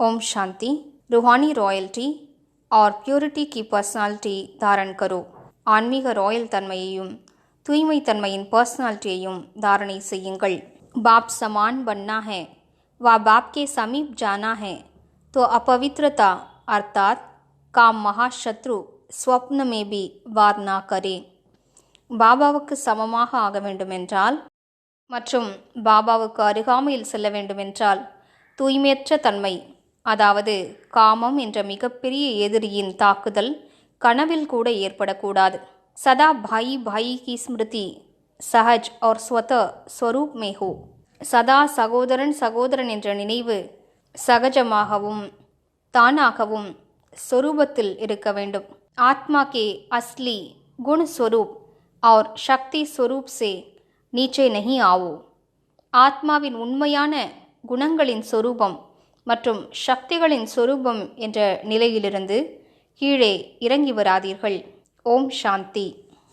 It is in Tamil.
ஓம் சாந்தி ருஹானி ராயல்டி ஆர் பியூரிட்டி கி பர்சனாலிட்டி தாரண் கரோ ஆன்மீக ராயல் தன்மையையும் தூய்மைத்தன்மையின் பர்சனாலிட்டியையும் தாரணை செய்யுங்கள் பாப் சமான் பன்னா ஹே व बाप के समीप जाना है तो अपवित्रता अर्थात काम மகாசத்ரு வார்னா கரே பாபாவுக்கு சமமாக ஆக வேண்டுமென்றால் மற்றும் பாபாவுக்கு அருகாமையில் செல்ல வேண்டுமென்றால் தூய்மையற்ற தன்மை அதாவது காமம் என்ற மிகப்பெரிய எதிரியின் தாக்குதல் கனவில் கூட ஏற்படக்கூடாது. சதா பாயி பாயி கி ஸ்மிருதி சஹஜ் और ஸ்வத ஸ்வரூப் மேஹோ. சதா சகோதரன் சகோதரன் என்ற நினைவு சகஜமாகவும் தானாகவும் சொரூபத்தில் இருக்க வேண்டும். ஆத்மா கே அஸ்லி குண் ஸ்வரூப் और சக்தி ஸ்வரூப் சே நீச்சே நகி ஆவோ. ஆத்மாவின் உண்மையான குணங்களின் சொரூபம் மற்றும் சக்திகளின் சொரூபம் என்ற நிலையிலிருந்து கீழே இறங்கி வராதீர்கள். ஓம் சாந்தி.